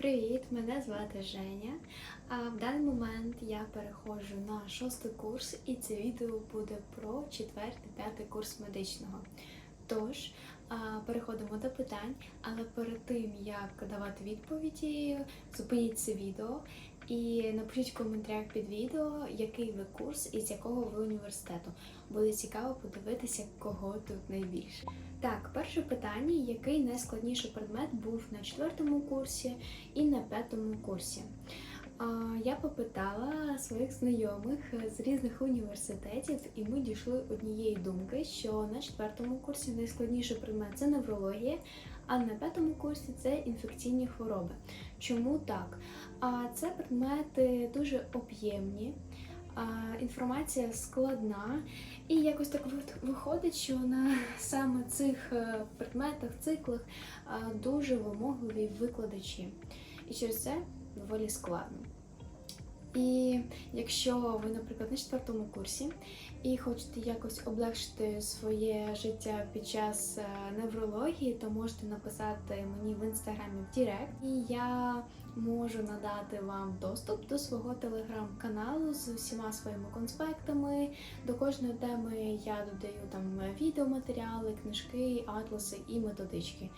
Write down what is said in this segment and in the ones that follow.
Привіт, мене звати Женя. А в даний момент я переходжу на шостий курс, і це відео буде про четвертий, п'ятий курс медичного. Тож переходимо до питань, але перед тим як давати відповіді, зупиніть це відео і напишіть в коментарях під відео, який ви курс і з якого ви університету. Буде цікаво подивитися, кого тут найбільше. Так, перше питання: який найскладніший предмет був на четвертому курсі і на п'ятому курсі? Я попитала своїх знайомих з різних університетів, і ми дійшли однієї думки, що на четвертому курсі найскладніший предмет це неврологія, а на п'ятому курсі це інфекційні хвороби. Чому так? А це предмети дуже об'ємні. Інформація складна, і якось так виходить, що на саме цих е, предметах, циклах дуже вимогливі викладачі. І через це доволі складно. І якщо ви, наприклад, на четвертому курсі і хочете якось облегшити своє життя під час е, неврології, то можете написати мені в інстаграмі в Дірект, і я можу надати вам доступ до свого телеграм-каналу з усіма своїми конспектами. До кожної теми я додаю там відеоматеріали, книжки, атласи і методички.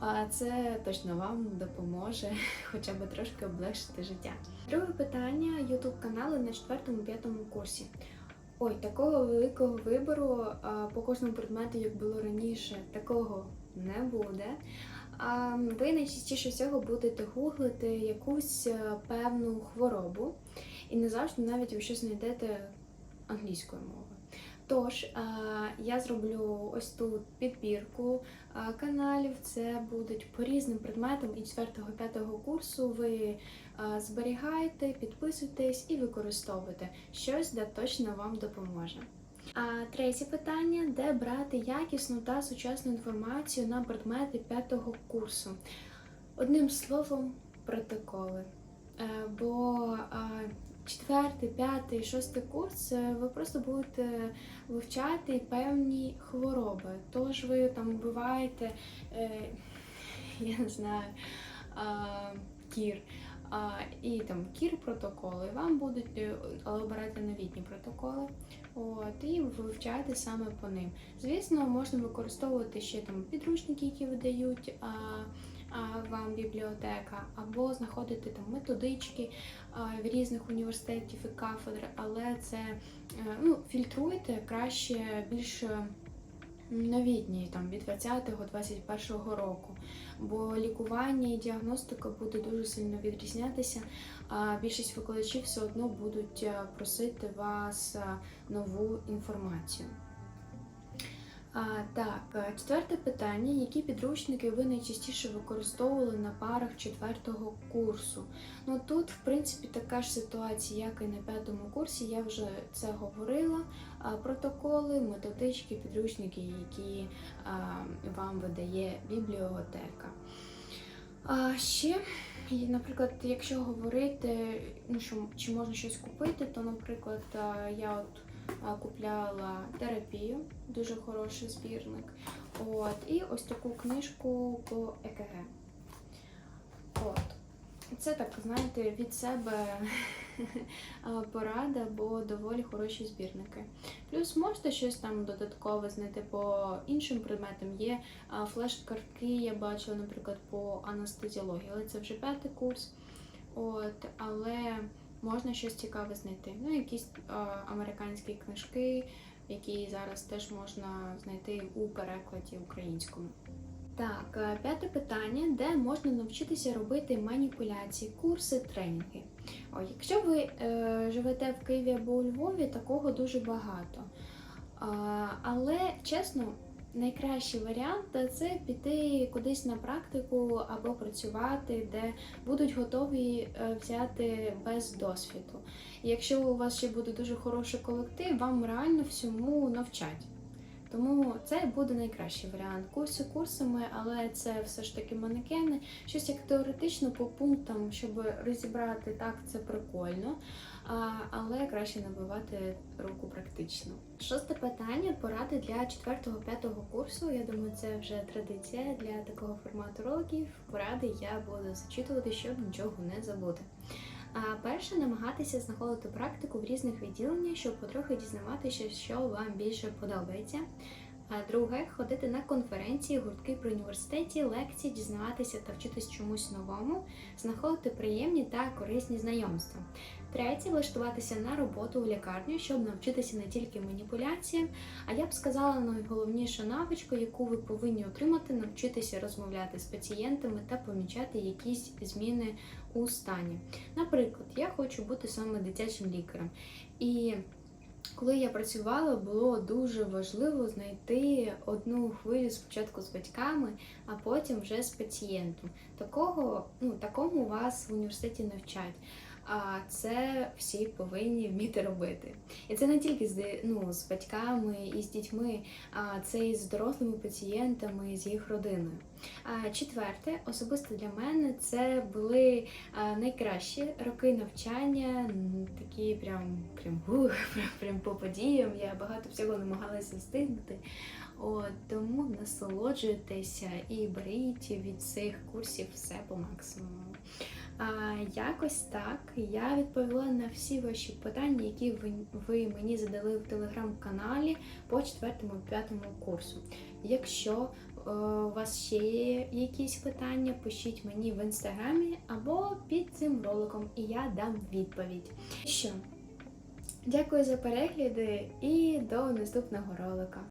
А це точно вам допоможе хоча б трошки облегшити життя. Друге питання: Ютуб канали на четвертому п'ятому курсі. Ой, такого великого вибору по кожному предмету, як було раніше, такого не буде. Ви найчастіше всього будете гуглити якусь е, певну хворобу, і не завжди навіть ви щось знайдете англійською мовою. Тож я зроблю ось тут підбірку каналів. Це будуть по різним предметам і 4-5 курсу. Ви а, зберігайте, підписуйтесь і використовуйте щось, де точно вам допоможе. А третє питання: де брати якісну та сучасну інформацію на предмети 5 курсу? Одним словом, протоколи. Е, Бо четвертий, п'ятий, шостий курс е, ви просто будете вивчати певні хвороби. Тож ви там вбиваєте, е, я не знаю, кір. А, і там кір протоколи, вам будуть, е, але обирайте новітні протоколи. От, і вивчайте саме по ним. Звісно, можна використовувати ще там підручники, які видають а, а, вам бібліотека, або знаходити там методички а, в різних університетів і кафедр, але це е, ну, фільтруйте краще більш е, новітні там від 20-21 року. Бо лікування і діагностика буде дуже сильно відрізнятися. А більшість викладачів все одно будуть е, просити вас е, нову інформацію. Так, е, четверте питання: які підручники ви найчастіше використовували на парах четвертого курсу? Ну тут, в принципі, така ж ситуація, як і на п'ятому курсі. Я вже це говорила. Протоколи, методички, підручники, які вам видає бібліотека. А ще, наприклад, якщо говорити, ну що чи можна щось купити, то, наприклад, я от купляла терапію, дуже хороший збірник. От, і ось таку книжку по ЕКГ. От. Це так, знаєте, від себе порада, бо доволі хороші збірники. Плюс можете щось там додаткове знайти по іншим предметам. Є флеш-картки, я бачила, наприклад, по анестезіології, але це вже п'ятий курс. От, але можна щось цікаве знайти. Ну, якісь а, американські книжки, які зараз теж можна знайти у перекладі українському. Так, е, п'яте питання, де можна навчитися робити маніпуляції, курси, тренінги. О, якщо ви е, живете в Києві або у Львові, такого дуже багато. А, але чесно, найкращий варіант це піти кудись на практику або працювати, де будуть готові е, взяти без досвіду. Якщо у вас ще буде дуже хороший колектив, вам реально всьому навчать. Тому це буде найкращий варіант. Курси курсами, але це все ж таки манекени. Щось як теоретично по пунктам, щоб розібрати так, це прикольно. Але краще набивати руку практично. Шосте питання поради для 4-5 курсу. Я думаю, це вже традиція для такого формату роликів. Поради я буду зачитувати, щоб нічого не забути. Перше, намагатися знаходити практику в різних відділеннях, щоб потрохи дізнаватися, що вам більше подобається. Друге, ходити на конференції, гуртки при університеті, лекції, дізнаватися та вчитись чомусь новому, знаходити приємні та корисні знайомства. Третє, влаштуватися на роботу в лікарню, щоб навчитися не тільки маніпуляціям, а я б сказала найголовнішу навичку, яку ви повинні отримати, навчитися розмовляти з пацієнтами та помічати якісь зміни у стані. Наприклад, я хочу бути саме дитячим лікарем. І коли я працювала, було дуже важливо знайти одну хвилю спочатку з батьками, а потім вже з пацієнтом. Такого, ну, такому вас в університеті навчать. А це всі повинні вміти робити. І це не тільки з, ну, з батьками і з дітьми, а це і з дорослими пацієнтами, і з їх родиною. Четверте, особисто для мене, це були найкращі роки навчання, такі прям прям гух, прям, прям по подіям. Я багато всього намагалася встигнути. От, тому насолоджуйтеся і беріть від цих курсів все по максимуму. А, якось так я відповіла на всі ваші питання, які ви, ви мені задали в телеграм-каналі по 4-5 курсу. Якщо у вас ще є якісь питання, пишіть мені в інстаграмі або під цим роликом, і я дам відповідь. Що? Дякую за перегляди і до наступного ролика.